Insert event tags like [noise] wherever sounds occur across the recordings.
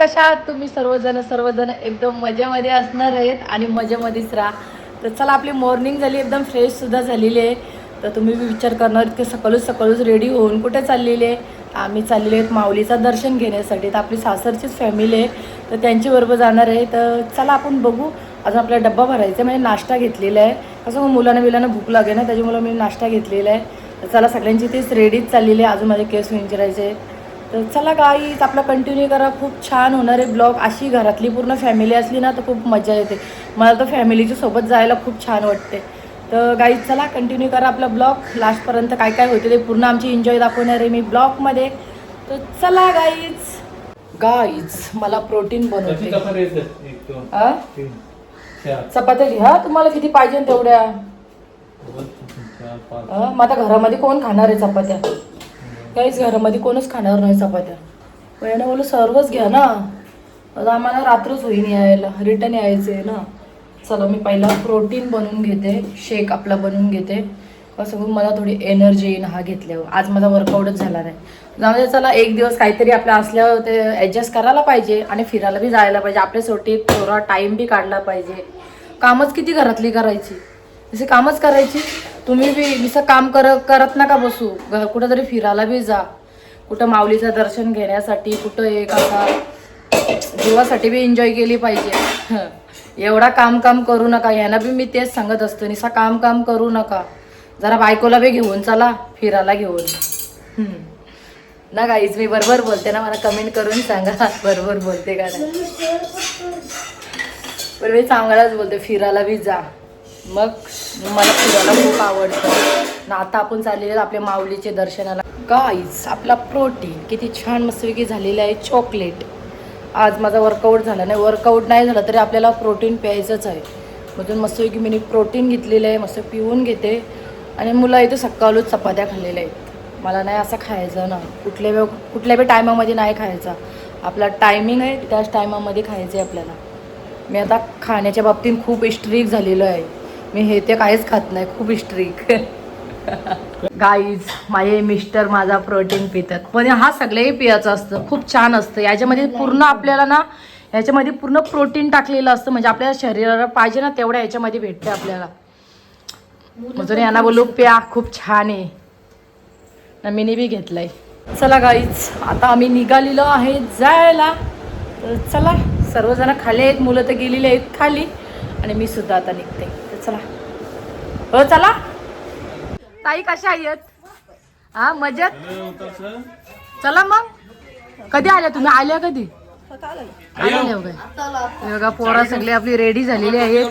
कशा आहात तुम्ही? सर्वजण सर्वजण एकदम मजेमध्ये असणार आहेत आणि मजेमध्येच राहा. तर चला आपली मॉर्निंग झाली एकदम फ्रेशसुद्धा झालेली आहे. तर तुम्ही बी विचार करणार की सकाळूच सकाळूच रेडी होऊन कुठे चाललेले आहे? आम्ही चाललेले आहेत माऊलीचं दर्शन घेण्यासाठी. तर आपली सासरचीच फॅमिली आहे. तर त्यांच्याबरोबर जाणार आहे. तर चला आपण बघू. अजून आपला डब्बा भरायचा आहे. म्हणजे नाश्ता घेतलेला आहे. कसं मग मुलांना बिलांना भूक लागे ना त्याच्यामुळे मी नाश्ता घेतलेला आहे. तर चला सगळ्यांची तेच रेडीच चाललेली आहे. अजून माझे केस विंचरायचे. तर चला गाईच आपला कंटिन्यू करा. खूप छान होणार आहे ब्लॉग अशी घरातली पूर्ण फॅमिली असली ना तर खूप मजा येते. मला तर फॅमिलीच्या सोबत जायला खूप छान वाटते. तर गाईज चला कंटिन्यू करा आपला ब्लॉग लास्टपर्यंत काय काय होते ते पूर्ण आमची एन्जॉय दाखवणार आहे मी ब्लॉगमध्ये तर चला गाईज गाईज मला प्रोटीन बनवते? चपात्या घ्या. तुम्हाला किती पाहिजे तेवढ्या. हा, मग आता घरामध्ये कोण खाणार आहे चपात्या? काहीच घरामध्ये कोणच खाणार नाही चपात्या. पहिला बोलू सर्वच घ्या ना. आता आम्हाला रात्रच होईन यायला. रिटर्न यायचं आहे ना. चला मी पहिला प्रोटीन बनवून घेते. शेक आपला बनवून घेते. असं मग मला थोडी एनर्जी येईन हा घेतल्यावर. आज माझा वर्कआउटच झाला नाही. जाऊ चला एक दिवस काहीतरी आपल्या असल्यावर ते ॲडजस्ट करायला पाहिजे आणि फिरायला बी जायला पाहिजे. आपल्यासाठी थोडा टाईम बी काढला पाहिजे. कामच किती घरातली करायची? जसे कामच करायची. तुम्ही बी नुसतं काम कर करत नका बसू. घ- कुठं तरी फिरायला बी जा. कुठं माऊलीचं दर्शन घेण्यासाठी कुठं एक असा जीवासाठी बी एन्जॉय केली पाहिजे. एवढा काम काम करू नका. यांना बी मी तेच सांगत असतो निसा काम काम करू नका. जरा बायकोला बी घेऊन चला फिरायला घेऊन. ना गाईज मी बरोबर बोलते ना मला कमेंट करून सांगा. बरोबर बोलते का नाही? [laughs] पण मी चांगलाच बोलते फिरायला बी जा. मग मला फिरायला खूप आवडतं. ना आता आपण चाललेले आपल्या माऊलीचे दर्शनाला. गाईज आपला प्रोटीन किती छान मस्तपैकी झालेलं आहे चॉकलेट आज माझा वर्कआउट झाला नाही. वर्कआउट नाही झाला तरी आपल्याला प्रोटीन प्यायचंच आहे. मधून मस्तपैकी मी प्रोटीन घेतलेलं आहे मस्त पिऊन घेते. आणि मुलं इथे सकाळूच चपात्या खाल्लेल्या आहेत. मला नाही असं खायचं ना. कुठल्या वेळ कुठल्या बी टायमामध्ये नाही खायचा. आपला टायमिंग आहे त्याच टायमामध्ये खायचं आहे आपल्याला. मी आता खाण्याच्या बाबतीत खूप स्ट्रिक झालेलो आहे. मी हे ते काहीच खात नाही खूप स्ट्रिक गाईज माझे मिस्टर माझा प्रोटीन पितात. पण हा सगळ्याही पियाचं असतं खूप छान असतं. याच्यामध्ये पूर्ण आपल्याला ना याच्यामध्ये पूर्ण प्रोटीन टाकलेलं असतं. म्हणजे आपल्या शरीराला पाहिजे ना तेवढ्या याच्यामध्ये भेटते आपल्याला. अजून यांना बोलू प्या खूप छान आहे. ना मीने बी घेतलंय. चला गाईज आता आम्ही निघालेलो आहे जायला. तर चला सर्वजण खाली आहेत मुलं तर गेलेली आहेत खाली. आणि मी सुद्धा आता निघते. चला. हो चला. ताई कशा आहेत? हा मजेत? चला मग. कधी आल्या तुम्ही? आल्या कधी? आल्या. बघा पोरा सगळी आपली रेडी झालेली आहेत.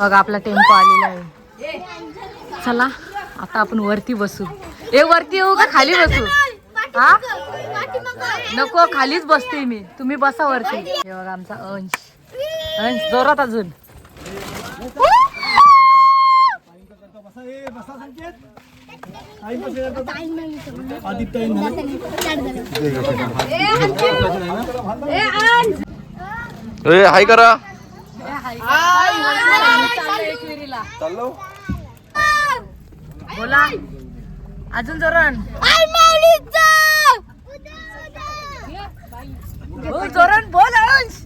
बघा आपला टेम्पो आलेला आहे. चला आता आपण वरती बसू. ए वरती येऊ का? खाली बसू? हा? नको खालीच बसते मी. तुम्ही बसा वरती. हे बघा आमचा अंश. जोरात अजून. ए हाय करा. बोला. अजून जोरण हो, जोरण बोल अंश.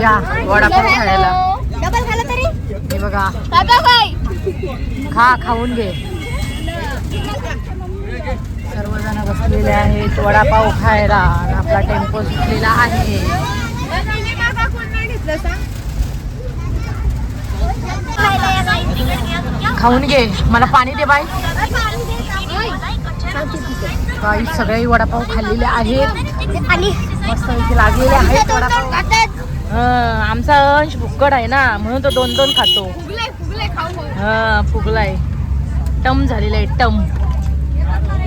या वडापाव खायला डबल खाला तरी हे बघा खा खाऊन घे सर्वजण बसलेले आहेत वडापाव खायला आणि आपला टेम्पो सुटलेला आहे खाऊन घे. मला पाणी दे बाई. बाई सगळे वडापाव खाल्लेले आहेत. आणि मस्त लागलेले आहेत वडापाव. हं, आमचा अंश भुक्कड आहे ना म्हणून तो दोन दोन खातो हा फुगलाय. टम झालेला आहे टम.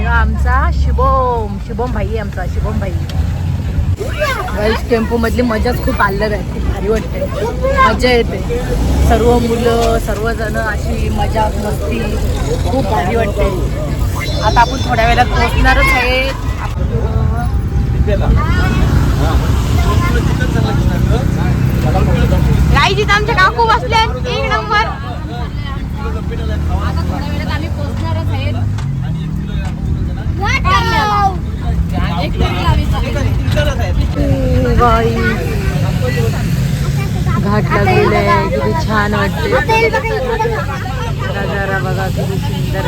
आमचा शुभम शुभम भाई आहे आमचा शुभम भाई. गाईस टेम्पो मधली मजाच खूप आल्लर आहे खूप भारी वाटते मजा येते. सर्व मुलं सर्वजण अशी मजा मस्ती खूप भारी वाटते. आता आपण थोड्या वेळात पोहोचणारच आहे. नाही जिथं आमच्या काकू बसले एक नंबर. थोड्या वेळात घाट किती छान वाटते नजारा बघा किती सुंदर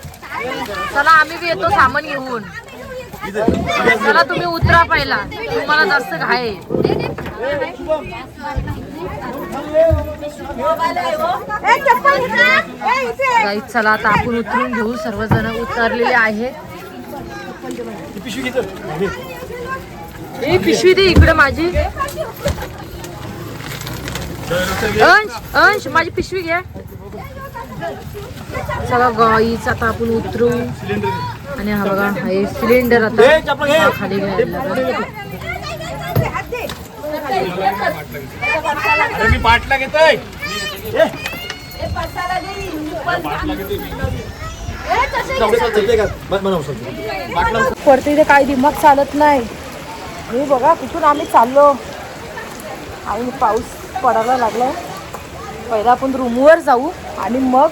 चला आम्ही बी येतो सामान घेऊन. चला तुम्ही उतरा पहिला. तुम्हाला जास्त घाय आहे. चला आता आपण उतरून घेऊ. सर्वजण उतरलेले आहेत. ए पिशवी दे इकडे माझी. अंश अंश माझी पिशवी घ्या चला गाईच आता आपण उतरू. आणि हा बघा हा सिलेंडर आता हा खाली घ्यायला. मी घेतोय. इथे काही दिमाग चालत नाही. हे बघा कुठून आम्ही चाललो? आणि पाऊस पडायला लागला पहिला आपण रूमवर जाऊ. आणि मग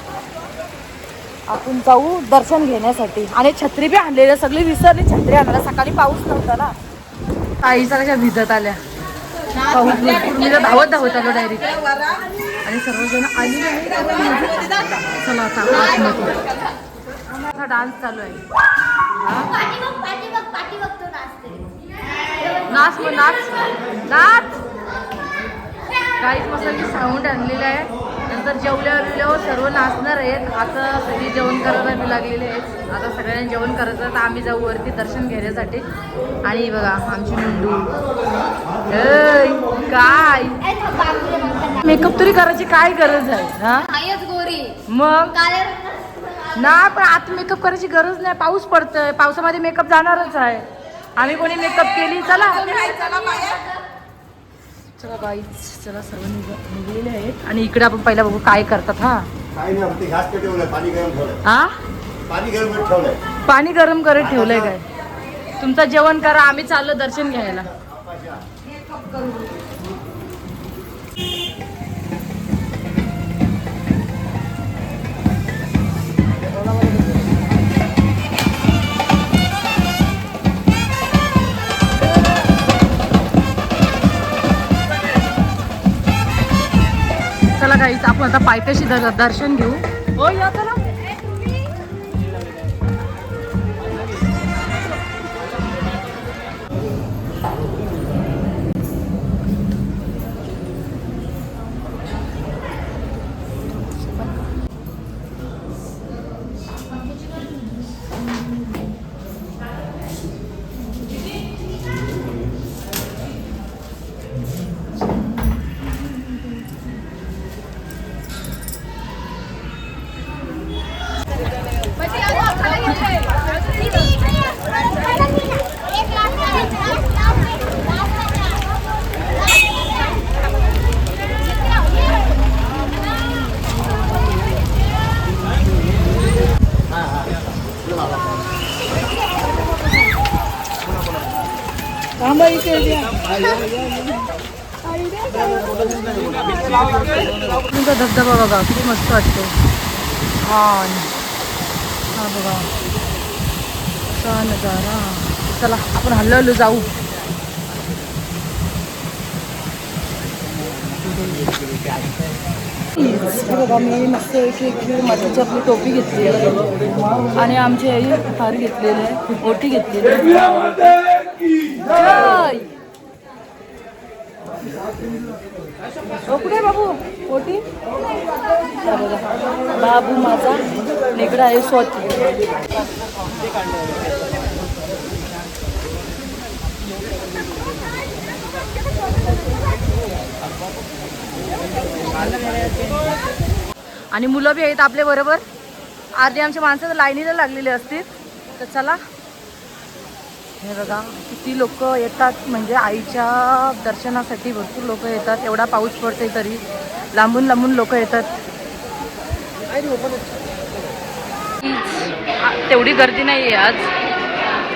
आपण जाऊ दर्शन घेण्यासाठी. आणि छत्री बी आणलेल्या सगळी विसरली. छत्री आणायला सकाळी पाऊस नव्हता ना. आई सगळ्या भिजत आल्या. पाऊस मी धावत धावत आलो डायरेक्ट आणि सर्वजण आली चला आता आतमध्ये. डान्स चालू आहे. नाच मग नाच. नाच. काहीच मस्त साऊंड आणलेलं आहे. नंतर जेवल्यावर बिवल्यावर सर्व नाचणार आहेत. आता सगळी जेवण करायला बी लागलेले आहेत आता सगळ्यांनी जेवण करायचं तर आम्ही जाऊ वरती दर्शन घेण्यासाठी. आणि बघा आमची मुंडू. काय? मेकअप तरी करायची काय गरज आहे हा? गोरी. मग? ना पण आता मेकअप करायची गरज नाही. पाऊस पडतोय. पावसामध्ये मेकअप जाणारच आहे. आम्ही कोणी मेकअप केली? चला. चला गाईच चला सर्व निघ- निघलेले आहेत. आणि इकडे आपण पहिला बघू काय करतात हा? नाही पाणी गरम हा पाणी गरम करत ठेवलंय. पाणी गरम करत ठेवलंय काय? तुमचं जेवण करा आम्ही चाललो दर्शन घ्यायला. गाईच आपण आता पायथ्याशी द- दर्शन घेऊ. हो या चला. धबधबा बघा किती मस्त वाटतो छान. हा बघा. असा नजारा. चला आपण हल्लो हल्लो जाऊ बघा मी मस्त मठाची आपली टोपी घेतली आहे. आणि आमची आई हार घेतलेली आहे ओटी घेतलेली आहे. कुठे बाबू? ओटी बाबू माझा निगडा आहे स्वतः. आणि मुलं बी आहेत आपल्या बरोबर. आधी आमच्या माणसं लाईनीला लागलेली असतील. तर चला. हे बघा किती लोक येतात. म्हणजे आईच्या दर्शनासाठी भरपूर लोक येतात. एवढा पाऊस पडते तरी. लांबून लांबून लोक येतात. तेवढी गर्दी नाही आहे आज.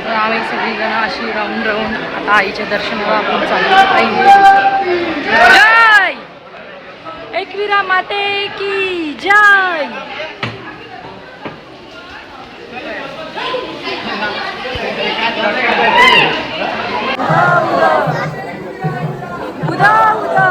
तर आम्ही सगळीजण अशी राहून राहून आता आईच्या दर्शनाला आपण चालू आई जय! एकविरा माते की जय! उदा उदा.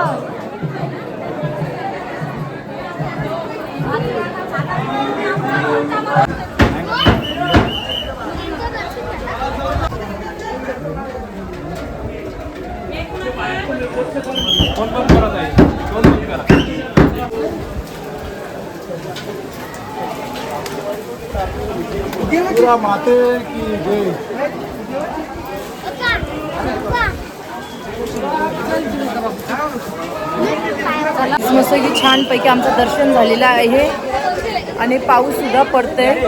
माते की जय. मस्त की छानपैकी आमचं दर्शन झालेलं आहे. आणि पाऊस सुद्धा पडतंय.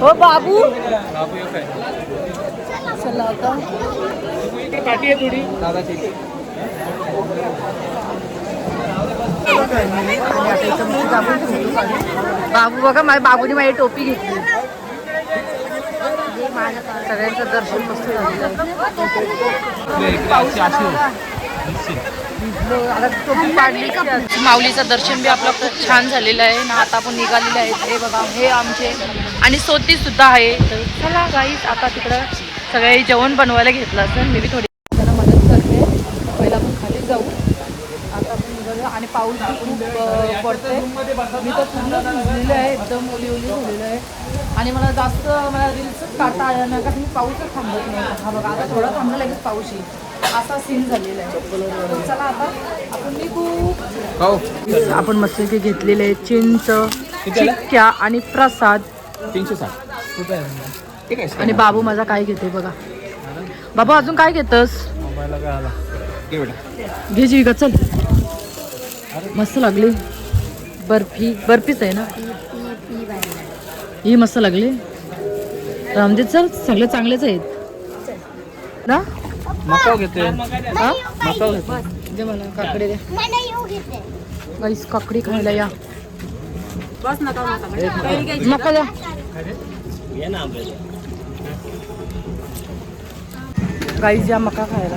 हो बाबू? चला आता. बाबू बघा माझ्या बाबूने माझी टोपी घेतली. सगळ्यांचं दर्शन मस्त झालेलं आहे. पाऊस आता माऊलीचं दर्शन बी आपलं खूप छान झालेलं आहे. ना आता आपण निघालेले आहेत. हे बघा हे आमचे. आणि सोती सुद्धा आहे तर चला गाईच आता तिकडं सगळे जेवण बनवायला घेतलं असेल. मी बी थोडी त्यांना मदत करते. पहिला आपण खाली जाऊ. आता आपण निघालो आणि पाऊस खूप पडतोय. मी तर पूर्ण भिजलेलं आहे. एकदम ओली ओली झालेलं आहे. आणि मला जास्त मला रील्स काढता आला नाही कारण मी पाऊसच थांबत नाही. हा बघा आता थोडा थांबला लगेच पाऊस येईल असा सीन झालेला आहे. चला आता आपण निघू. आपण मस्तपैकी घेतलेले आहे चिंच चिक्क्या आणि प्रसाद. तीनशे साठ. आहे? आणि बाबू माझा काय घेते बघा. बाबू अजून काय घेतस? घे जीविका चल. मस्त लागली. बर्फी बर्फीच आहे ना? ही मस्त लागली. रामदेव चल सगळे चांगलेच आहेत. ना मकाव घेते हा? मकाव घेते दे मला काकडे द्या मला येऊ घेते. गाईस काकडी खायला या. बस नका मका द्या. गाईस या मका खायला.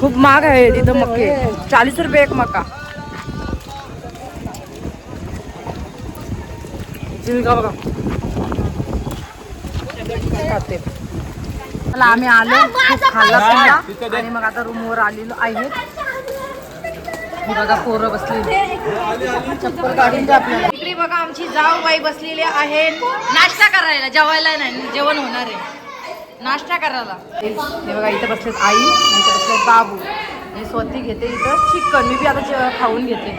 खूप महाग आहे तिथं मके. चाळीस रुपये एक मका. जीविका बघा? खाते चला आम्ही आलो. खूप खाल्ला पिल्ला आणि मग आता रूमवर आलेलो आहे. ही बघा पोरं बसली. चप्पल काढून द्या आपल्याला. इकडे बघा आमची जाऊ बाई बसलेली आहे. नाश्ता करायला. जेवायला नाही जेवण होणार आहे. नाश्ता करायला. हे बघा इथे बसलेत आई आणि इथे बसलेत बाबू. हे स्वती घेते इथं. चिकन. मी बी आता खाऊन घेते.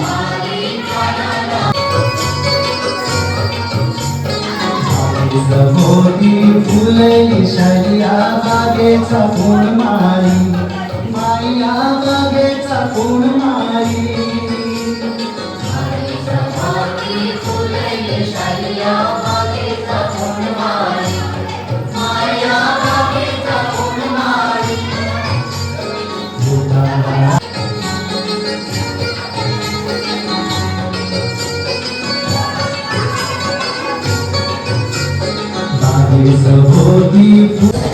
मोठी फुले शरिया बागेचा कोण मारी माया बागेचा कोण मारी সহদীপ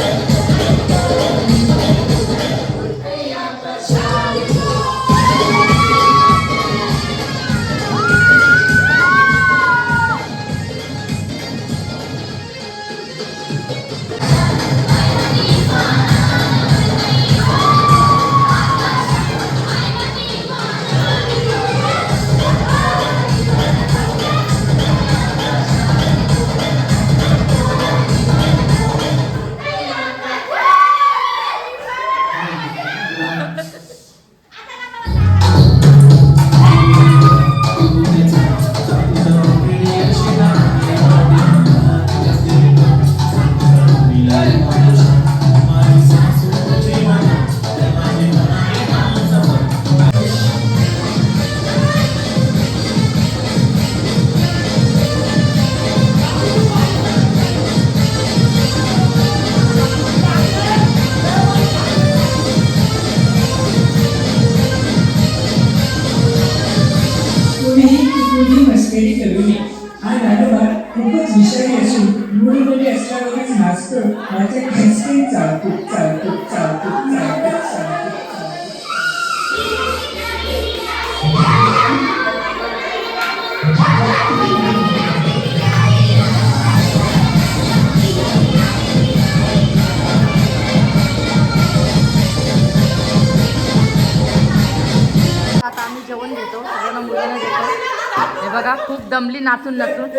हे बघा खूप दमली नाचून नाचून.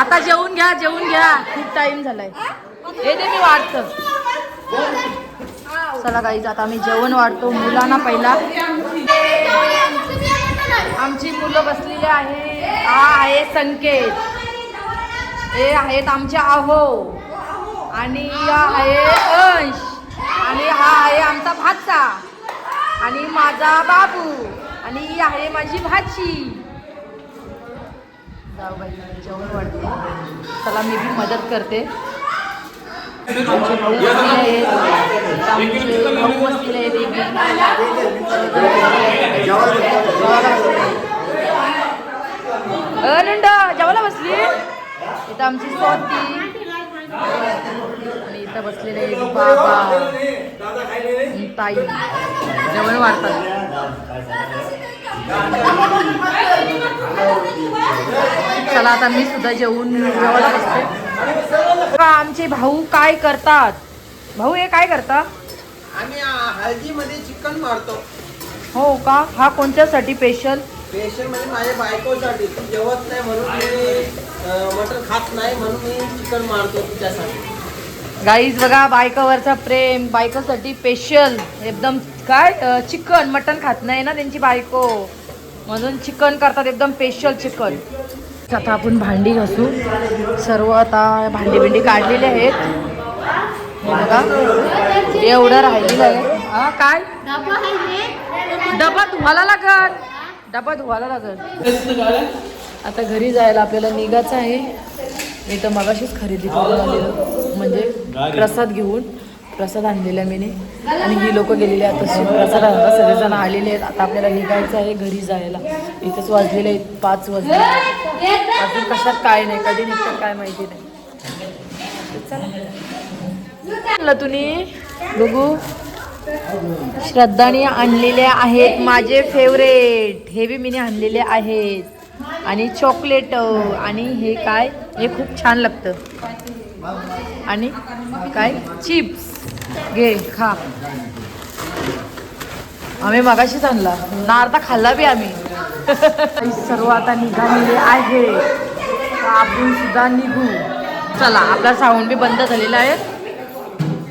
आता जेवून घ्या जेवून घ्या. खूप टाइम झालाय. हे दे मी वाढतं. चला गाईज आता आम्ही जेवण वाढतो. मुलांना पहिला. आमची मुलं बसलेली आहे. हा आहे संकेत. हे आहेत आमचे आहो. आणि हा आहे अंश. आणि हा आहे आमचा भाचा. आणि माझा बाबू आणि ही आहे माझी भाची. जाऊ बाई जेवण वाढते. चला मी बी मदत करते. आमचे भाऊ बसलेले आहेत नंड जेवायला बसली? इथं आमची स्वाती. इथं बसलेले बाबा. ताई. जेवण वाढतात. चला आता मी सुद्धा जेवून जेवायला बसते. आमचे भाऊ काय करतात? भाऊ हे काय करता? आम्ही हळदीमध्ये चिकन मारतो. हो का? हा कोणत्यासाठी स्पेशल स्पेशल म्हणजे माझ्या बायकोसाठी. जेवत नाही म्हणून मी मटण खात नाही म्हणून मी चिकन मारतो तिच्यासाठी. गाईज बघा बायकोवरचा प्रेम बायकोसाठी स्पेशल एकदम काय चिकन मटन खात नाही ना त्यांची बायको. म्हणून चिकन करतात एकदम स्पेशल चिकन. आता आपण भांडी घासू. सर्व आता भांडी बिंडी काढलेले आहेत. बघा एवढं राहिलेलं आहे. हा काय? डबा धुवायला लागल. डबा धुवायला लागल. आता घरी जायला आपल्याला निघायचं आहे. मी तर मगाशीच खरेदी करून आलेलं. म्हणजे प्रसाद घेऊन प्रसाद आणलेला मीने. आणि ही लोक गेलेली आहेत. तशी प्रसाद आणायला सगळेजण आलेले आहेत. आता आपल्याला निघायचं आहे घरी जायला. इथंच वाजलेले आहेत. पाच वाजले. अजून कशात काय नाही? कधी निघतात काय माहिती नाही. चला. आणलं तुम्ही. बघू. श्रद्धाने आणलेले आहेत माझे फेवरेट हे बी मीने आणलेले आहेत. आणि चॉकलेट आणि हे काय? हे खूप छान लागतं. आणि काय? चिप्स. घे खा. आम्ही मगाशीच आणला. ना खाल्ला बी आम्ही. [laughs] सर्व आता निघालेले आहे. आपण सुद्धा निघू. चला आपला साऊंड बी बंद झालेला आहे.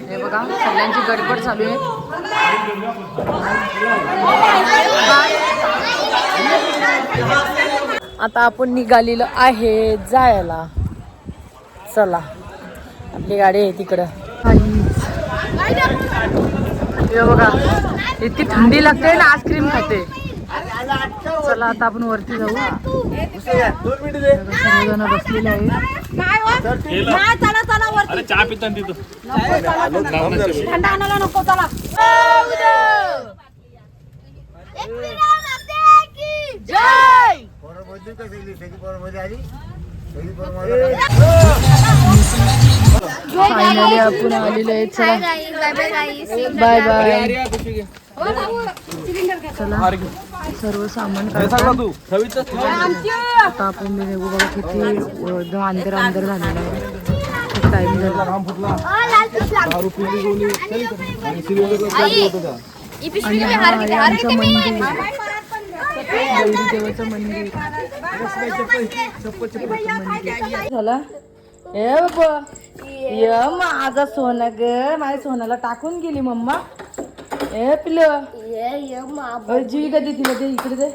हे बघा सगळ्यांची गडबड चालू आहे. आता आपण निघालेलो आहे जायला. चला. आपली गाडी आहे तिकडं. हे बघा इतकी थंडी लागते ना आईस्क्रीम खाते. चला आता आपण वरती जाऊ. सर्वजण बसलेले आहेत. चला चला वरती. अरे चहा पिता तिथं. थंड आणायला नको चला. जय! फायनली आपण आलेलो आहे. चला. बाय बाय चला. सर्व सामान आता आपण मी बघू बघा किती अंदर अंदर झालेलं आहे. खूप टाइम झाला. आणि हा मंदिर देवाचं मंदिर झाला? ए य माझा सोना ग माझ्या सोनाला टाकून गेली मम्मा. ए पिलं जीवी कधी तिला दे इकडे दे.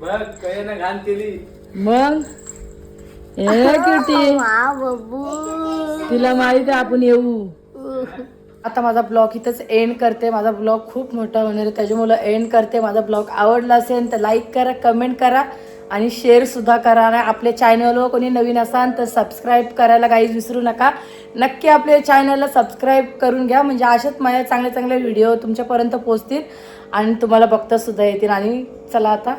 बघ काही ना घाण केली. मग? ए किटी. तिला माहीत आहे आपण येऊ. आता माझा ब्लॉग इथंच एंड करते. माझा ब्लॉग खूप मोठा होणार आहे. त्याच्यामुळं एंड करते. माझा ब्लॉग आवडला असेल तर लाईक करा कमेंट करा आणि शेअरसुद्धा करा. आणि आपल्या चॅनलवर कोणी नवीन असाल तर सबस्क्राईब करायला काहीच विसरू नका. नक्की आपल्या चॅनलला सबस्क्राईब करून घ्या. म्हणजे अशाच माझ्या चांगले चांगले व्हिडिओ तुमच्यापर्यंत पोहोचतील आणि तुम्हाला बघतासुद्धा येतील. आणि चला आता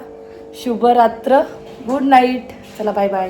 शुभरात्र. गुड नाईट चला बाय बाय